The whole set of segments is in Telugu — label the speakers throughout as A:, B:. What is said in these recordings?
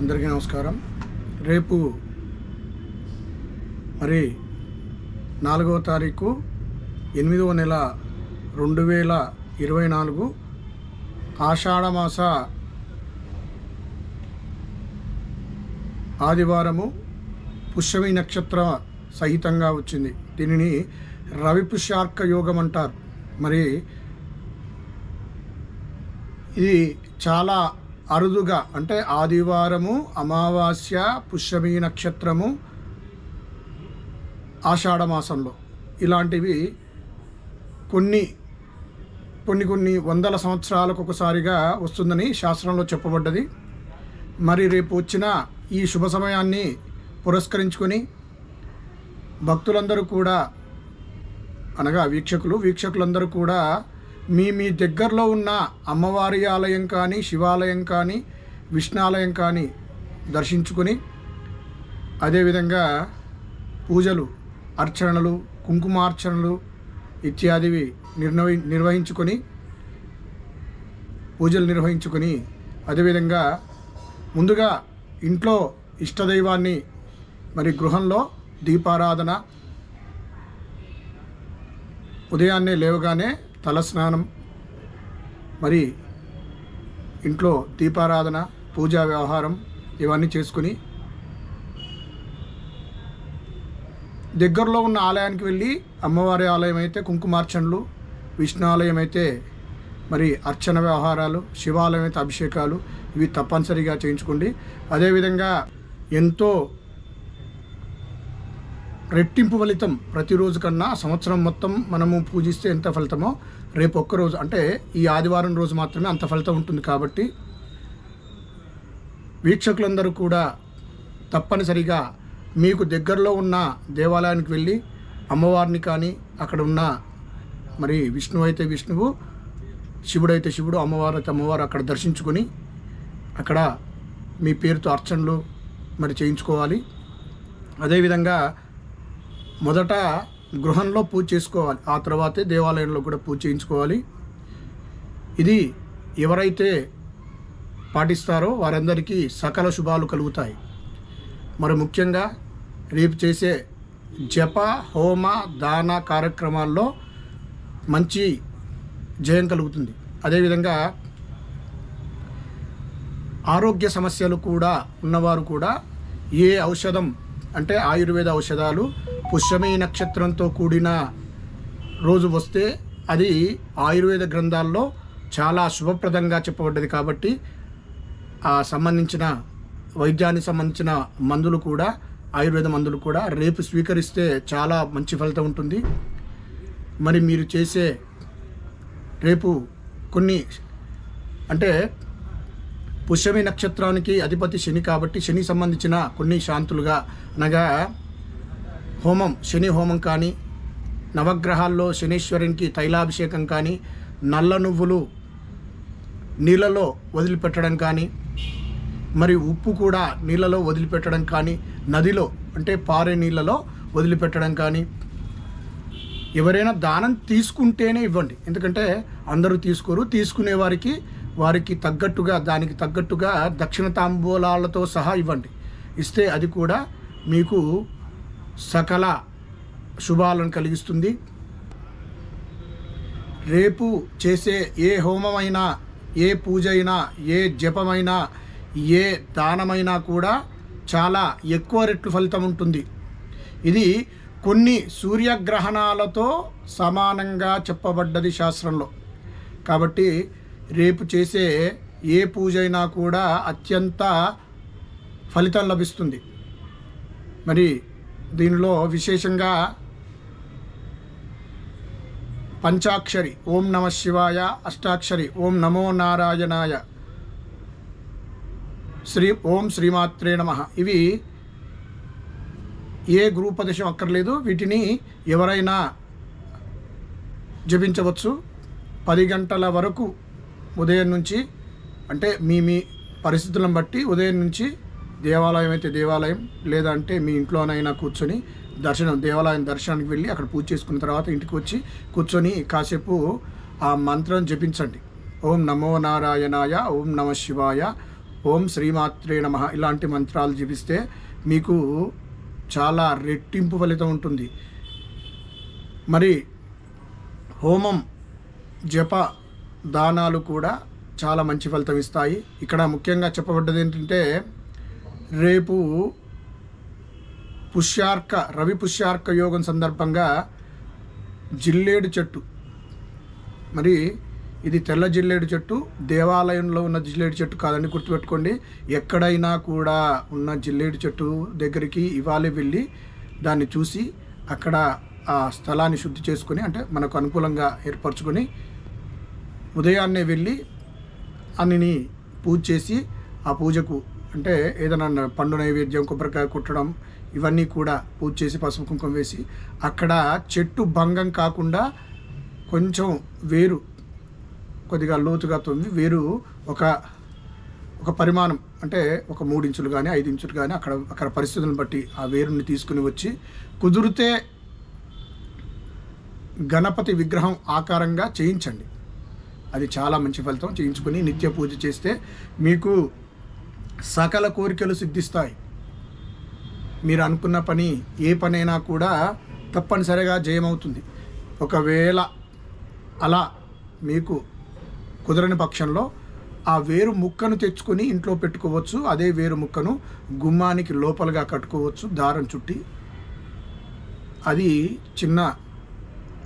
A: అందరికీ నమస్కారం. రేపు మరి నాలుగవ తారీఖు ఎనిమిదవ నెల రెండు వేల ఇరవై నాలుగు ఆషాఢమాస ఆదివారము పుష్యమి నక్షత్ర సహితంగా వచ్చింది. దీనిని రవి పుష్యార్క యోగం అంటారు. మరి ఇది చాలా అరుదుగా అంటే ఆదివారము అమావాస్య పుష్యమి నక్షత్రము ఆషాఢ మాసంలో ఇలాంటివి కొన్ని కొన్ని కొన్ని వందల సంవత్సరాలకు ఒకసారిగా వస్తుందని శాస్త్రంలో చెప్పబడ్డది. మరి రేపు వచ్చిన ఈ శుభ సమయాన్ని పురస్కరించుకొని భక్తులందరూ కూడా అనగా వీక్షకులు వీక్షకులందరూ కూడా మీ మీ దగ్గరలో ఉన్న అమ్మవారి ఆలయం కానీ శివాలయం కానీ విష్ణాలయం కానీ దర్శించుకొని అదేవిధంగా పూజలు అర్చనలు కుంకుమార్చనలు ఇత్యాదివి నిర్వహి నిర్వహించుకొని పూజలు నిర్వహించుకొని అదేవిధంగా ముందుగా ఇంట్లో ఇష్టదైవాన్ని మరి గృహంలో దీపారాధన ఉదయాన్నే లేవగానే తలస్నానం మరి ఇంట్లో దీపారాధన పూజా వ్యవహారం ఇవన్నీ చేసుకుని దగ్గరలో ఉన్న ఆలయానికి వెళ్ళి అమ్మవారి ఆలయం అయితే కుంకుమార్చనలు విష్ణు ఆలయం అయితే మరి అర్చన వ్యవహారాలు శివాలయం అయితే అభిషేకాలు ఇవి తప్పనిసరిగా చేయించుకోండి. అదేవిధంగా ఎంతో రెట్టింపు ఫలితం ప్రతిరోజు కన్నా సంవత్సరం మొత్తం మనము పూజిస్తే ఎంత ఫలితమో రేపు ఒక్కరోజు అంటే ఈ ఆదివారం రోజు మాత్రమే అంత ఫలితం ఉంటుంది కాబట్టి వీక్షకులందరూ కూడా తప్పనిసరిగా మీకు దగ్గరలో ఉన్న దేవాలయానికి వెళ్ళి అమ్మవారిని కానీ అక్కడ ఉన్న మరి విష్ణువు అయితే విష్ణువు శివుడైతే శివుడు అమ్మవారు అయితే అమ్మవారు అక్కడ దర్శించుకొని అక్కడ మీ పేరుతో అర్చనలు మరి చేయించుకోవాలి. అదేవిధంగా మొదట గృహంలో పూజ చేసుకోవాలి. ఆ తర్వాతే దేవాలయంలో కూడా పూజ చేయించుకోవాలి. ఇది ఎవరైతే పాటిస్తారో వారందరికీ సకల శుభాలు కలుగుతాయి. మరి ముఖ్యంగా రేపు చేసే జప హోమ దాన కార్యక్రమాల్లో మంచి జయం కలుగుతుంది. అదేవిధంగా ఆరోగ్య సమస్యలు కూడా ఉన్నవారు కూడా ఏ ఔషధం అంటే ఆయుర్వేద ఔషధాలు పుష్యమి నక్షత్రంతో కూడిన రోజు వస్తే అది ఆయుర్వేద గ్రంథాల్లో చాలా శుభప్రదంగా చెప్పబడ్డది కాబట్టి ఆ సంబంధించిన వైద్యానికి సంబంధించిన మందులు కూడా ఆయుర్వేద మందులు కూడా రేపు స్వీకరిస్తే చాలా మంచి ఫలితం ఉంటుంది. మరి మీరు చేసే రేపు కొన్ని అంటే పుష్యమి నక్షత్రానికి అధిపతి శని కాబట్టి శని సంబంధించిన కొన్ని శాంతులుగా అనగా హోమం శని హోమం కానీ నవగ్రహాల్లో శనీశ్వరునికి తైలాభిషేకం కానీ నల్ల నువ్వులు నీళ్ళలో వదిలిపెట్టడం కానీ మరి ఉప్పు కూడా నీళ్ళలో వదిలిపెట్టడం కానీ నదిలో అంటే పారే నీళ్ళలో వదిలిపెట్టడం కానీ ఎవరైనా దానం తీసుకుంటేనే ఇవ్వండి. ఎందుకంటే అందరూ తీసుకోరు. తీసుకునే వారికి వారికి తగ్గట్టుగా దానికి తగ్గట్టుగా దక్షిణ తాంబూలాలతో సహా ఇవ్వండి. ఇస్తే అది కూడా మీకు సకల శుభాలను కలిగిస్తుంది. రేపు చేసే ఏ హోమమైనా ఏ పూజ అయినా ఏ జపమైనా ఏ దానమైనా కూడా చాలా ఎక్కువ రెట్లు ఫలితం ఉంటుంది. ఇది కొన్ని సూర్యగ్రహణాలతో సమానంగా చెప్పబడ్డది శాస్త్రంలో. కాబట్టి రేపు చేసే ఏ పూజ అయినా కూడా అత్యంత ఫలితం లభిస్తుంది. మరి దీనిలో విశేషంగా పంచాక్షరి ఓం నమ శివాయ అష్టాక్షరి ఓం నమో నారాయణాయ శ్రీ ఓం శ్రీమాత్రే నమ. ఇవి ఏ గ్రూపదేశం అక్కర్లేదు. వీటిని ఎవరైనా జపించవచ్చు. పది గంటల వరకు ఉదయం నుంచి అంటే మీ మీ పరిస్థితులను బట్టి ఉదయం నుంచి దేవాలయం అయితే దేవాలయం లేదంటే మీ ఇంట్లోనైనా కూర్చొని దర్శనం దేవాలయం దర్శనానికి వెళ్ళి అక్కడ పూజ చేసుకున్న తర్వాత ఇంటికి వచ్చి కూర్చొని కాసేపు ఆ మంత్రం జపించండి. ఓం నమో నారాయణాయ ఓం నమ శివాయ ఓం శ్రీమాత్రే నమ ఇలాంటి మంత్రాలు జపిస్తే మీకు చాలా రెట్టింపు ఫలితం ఉంటుంది. మరి హోమం జప దానాలు కూడా చాలా మంచి ఫలితం ఇస్తాయి. ఇక్కడ ముఖ్యంగా చెప్పబడ్డది ఏంటంటే రేపు పుష్యార్క రవి పుష్యార్క యోగం సందర్భంగా జిల్లేడు చెట్టు. మరి ఇది తెల్ల జిల్లేడు చెట్టు దేవాలయంలో ఉన్న జిల్లేడు చెట్టు కాదని గుర్తుపెట్టుకోండి. ఎక్కడైనా కూడా ఉన్న జిల్లేడు చెట్టు దగ్గరికి ఇవాళ వెళ్ళి దాన్ని చూసి అక్కడ ఆ స్థలాన్ని శుద్ధి చేసుకొని అంటే మనకు అనుకూలంగా ఏర్పరచుకొని ఉదయాన్నే వెళ్ళి అన్నిని పూజ చేసి ఆ పూజకు అంటే ఏదైనా పండు నైవేద్యం కొబ్బరికాయ కుట్టడం ఇవన్నీ కూడా పూజ చేసి పసుపు కుంకుమ వేసి అక్కడ చెట్టు భంగం కాకుండా కొంచెం వేరు కొద్దిగా లోతుగా తొమ్మి వేరు ఒక ఒక పరిమాణం అంటే ఒక మూడు ఇంచులు కానీ ఐదు ఇంచులు కానీ అక్కడ అక్కడ పరిస్థితులను బట్టి ఆ వేరుని తీసుకుని వచ్చి కుదిరితే గణపతి విగ్రహం ఆకారంగా చేయించండి. అది చాలా మంచి ఫలితం. చేయించుకొని నిత్య పూజ చేస్తే మీకు సకల కోరికలు సిద్ధిస్తాయి. మీరు అనుకున్న పని ఏ పనైనా కూడా తప్పనిసరిగా జయమవుతుంది. ఒకవేళ అలా మీకు కుదరని పక్షంలో ఆ వేరు ముక్కను తెచ్చుకొని ఇంట్లో పెట్టుకోవచ్చు. అదే వేరు ముక్కను గుమ్మానికి లోపలగా కట్టుకోవచ్చు. దారం చుట్టి. అది చిన్న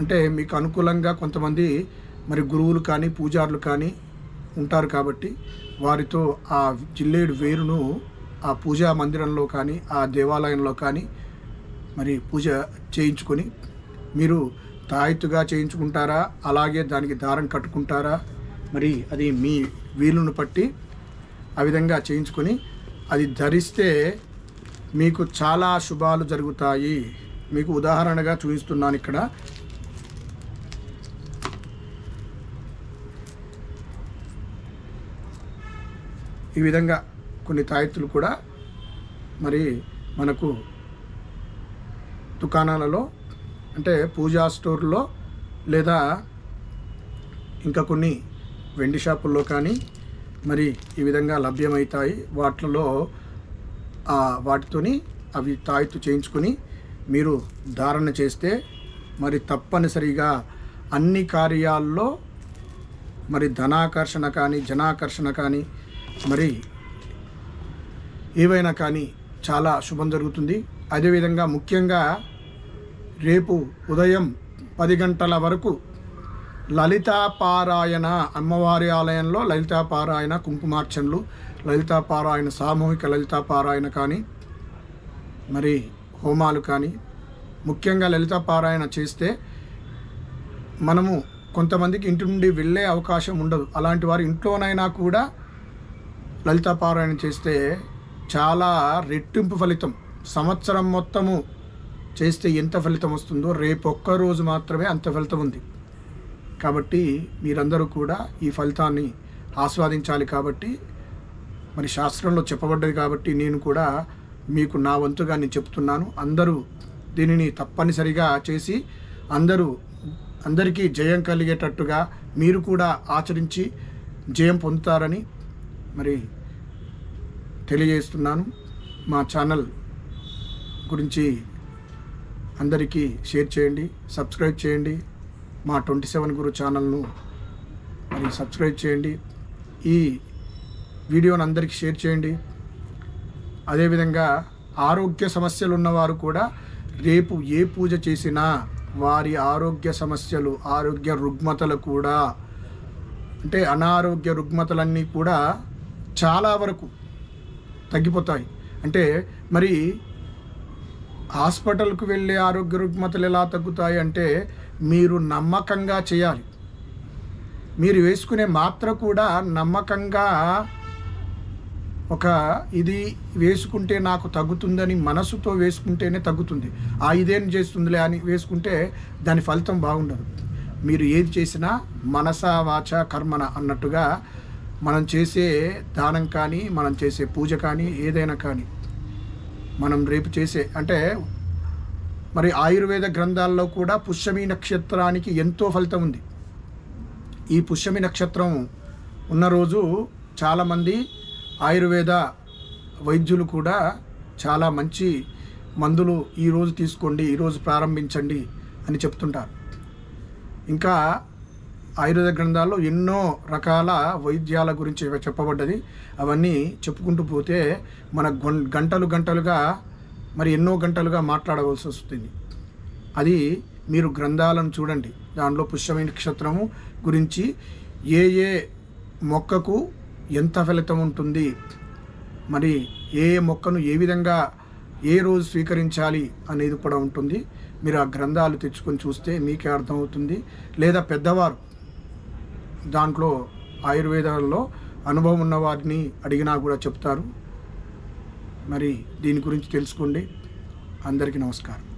A: అంటే మీకు అనుకూలంగా కొంతమంది మరి గురువులు కానీ పూజారులు కానీ ఉంటారు కాబట్టి వారితో ఆ జిల్లేడు వేరును ఆ పూజా మందిరంలో కానీ ఆ దేవాలయంలో కానీ మరి పూజ చేయించుకొని మీరు తాయెత్తుగా చేయించుకుంటారా? అలాగే దానికి దారం కట్టుకుంటారా? మరి అది మీ వీలును పట్టి ఆ విధంగా చేయించుకొని అది ధరిస్తే మీకు చాలా శుభాలు జరుగుతాయి. మీకు ఉదాహరణగా చూపిస్తున్నాను ఇక్కడ. ఈ విధంగా కొన్ని తాయెత్తులు కూడా మరి మనకు దుకాణాలలో అంటే పూజా స్టోర్లో లేదా ఇంకా కొన్ని వెండి షాపుల్లో కానీ మరి ఈ విధంగా లభ్యమవుతాయి వాటిలో ఆ వాటితోని అవి తాయెత్తు చేయించుకొని మీరు ధారణ చేస్తే మరి తప్పనిసరిగా అన్ని కార్యాల్లో మరి ధనాకర్షణ కానీ జనాకర్షణ కానీ మరి ఏవైనా కానీ చాలా శుభం జరుగుతుంది. అదేవిధంగా ముఖ్యంగా రేపు ఉదయం పది గంటల వరకు లలితాపారాయణ అమ్మవారి ఆలయంలో లలితాపారాయణ కుంకుమార్చనలు లలితా పారాయణ సామూహిక లలితా పారాయణ కానీ మరి హోమాలు కానీ ముఖ్యంగా లలితా పారాయణ చేస్తే మనము కొంతమందికి ఇంటి నుండి వెళ్ళే అవకాశం ఉండదు. అలాంటి వారు ఇంట్లోనైనా కూడా లలితా పారాయణ చేస్తే చాలా రెట్టింపు ఫలితం. సంవత్సరం మొత్తము చేస్తే ఎంత ఫలితం వస్తుందో రేపు ఒక్క రోజు మాత్రమే అంత ఫలితం ఉంది. కాబట్టి మీరందరూ కూడా ఈ ఫలితాన్ని ఆస్వాదించాలి కాబట్టి మరి శాస్త్రంలో చెప్పబడ్డది కాబట్టి నేను కూడా మీకు నా వంతుగా నేను చెప్తున్నాను. అందరూ దీనిని తప్పనిసరిగా చేసి అందరూ అందరికీ జయం కలిగేటట్టుగా మీరు కూడా ఆచరించి జయం పొందుతారని మరి తెలియజేస్తున్నాను. మా ఛానల్ గురించి అందరికీ షేర్ చేయండి సబ్స్క్రైబ్ చేయండి. మా ట్వంటీ సెవెన్ గురు ఛానల్ను మరి సబ్స్క్రైబ్ చేయండి. ఈ వీడియోని అందరికీ షేర్ చేయండి. అదేవిధంగా ఆరోగ్య సమస్యలు ఉన్నవారు కూడా రేపు ఏ పూజ చేసినా వారి ఆరోగ్య సమస్యలు ఆరోగ్య రుగ్మతలు కూడా అంటే అనారోగ్య రుగ్మతలన్నీ కూడా చాలా వరకు తగ్గిపోతాయి. అంటే మరి హాస్పిటల్కు వెళ్ళే ఆరోగ్య రుగ్మతలు ఎలా తగ్గుతాయి అంటే మీరు నమ్మకంగా చేయాలి. మీరు వేసుకునే మాత్ర కూడా నమ్మకంగా ఒక ఇది వేసుకుంటే నాకు తగ్గుతుందని మనసుతో వేసుకుంటేనే తగ్గుతుంది. ఆ ఇదేం చేస్తుందిలే అని వేసుకుంటే దాని ఫలితం బాగుండదు. మీరు ఏది చేసినా మనస వాచ కర్మన అన్నట్టుగా మనం చేసే దానం కానీ మనం చేసే పూజ కానీ ఏదైనా కానీ మనం రేపు చేసే అంటే మరి ఆయుర్వేద గ్రంథాల్లో కూడా పుష్యమి నక్షత్రానికి ఎంతో ఫలితం ఉంది. ఈ పుష్యమి నక్షత్రం ఉన్న రోజు చాలామంది ఆయుర్వేద వైద్యులు కూడా చాలా మంచి మందులు ఈరోజు తీసుకోండి ఈరోజు ప్రారంభించండి అని చెప్తుంటారు. ఇంకా ఆయుర్వేద గ్రంథాల్లో ఎన్నో రకాల వైద్యాల గురించి చెప్పబడ్డది. అవన్నీ చెప్పుకుంటూ పోతే మన గంటలు గంటలుగా మరి ఎన్నో గంటలుగా మాట్లాడవలసి వస్తుంది. అది మీరు గ్రంథాలను చూడండి. దానిలో పుష్యమైన నక్షత్రము గురించి ఏ ఏ మొక్కకు ఎంత ఫలితం ఉంటుంది? మరి ఏ ఏ మొక్కను ఏ విధంగా ఏ రోజు స్వీకరించాలి అనేది కూడా ఉంటుంది. మీరు ఆ గ్రంథాలు తెచ్చుకొని చూస్తే మీకే అర్థమవుతుంది. లేదా పెద్దవారు దాంట్లో ఆయుర్వేదంలో అనుభవం ఉన్న వారిని అడిగినా కూడా చెప్తారు. మరి దీని గురించి తెలుసుకోండి. అందరికీ నమస్కారం.